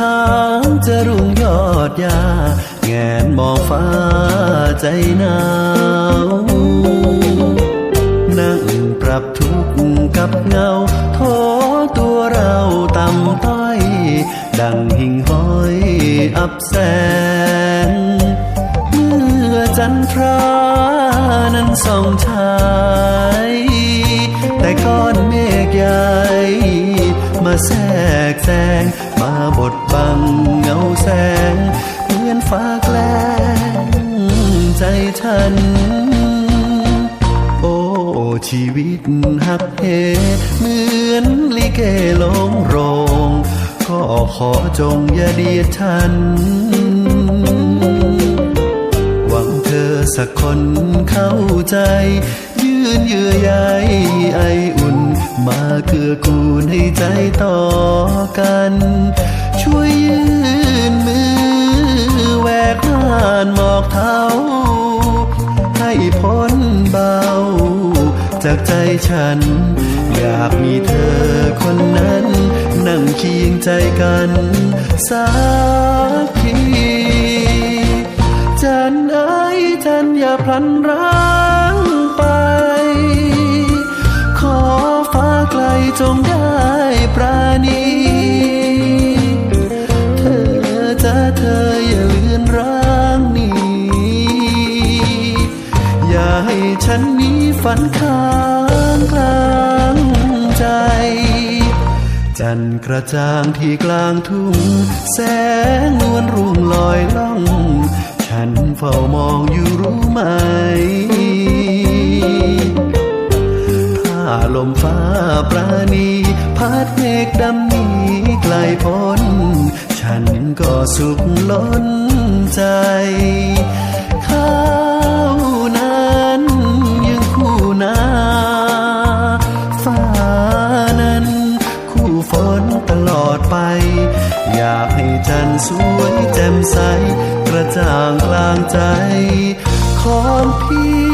ช้างจะรุ่งยอดยาแงนมองฟ้าใจหนาว นั่งปรับทุกข์กับเงาท้อตัวเราต่ำต้อย ดังหิ่งห้อยอับแสง เมื่อจันทรานั้นส่องฉาย แต่ก้อนเมฆใหญ่มา อนฟ้าแกล้งใจฉัน โอ้ชีวิตหักเหเหมือนลิเกลงโรง ก็ขอจงอย่าเดียดฉัน หวังเธอสักคนเข้าใจ ยืนเยื่อใยไออุ่น มาเกื้อกูลให้ใจต่อกัน ช่วยยืน นเบา จากใจฉัน อยากมีเธอคนนั้น นั่งเคียงใจกันสักทีจันเอ้ยจันอย่าพลันร้างไป ขอฟ้าไกลจงได้ปราณี เธอจะเธอ ฉันนี้ฝันค้างกลางใจ จันกระจ่างที่กลางทุ่ง แสงนวลรุ่งลอยล่อง ฉันเฝ้ามองอยู่รู้ไหมถ้าลมฟ้าปราณีพัดเมฆดำนีไกลพ้น ฉันก็สุขล้นใจ ลอดไป อยากให้จันสวยแจ่มใส กระจ่างกลางใจ ของพี่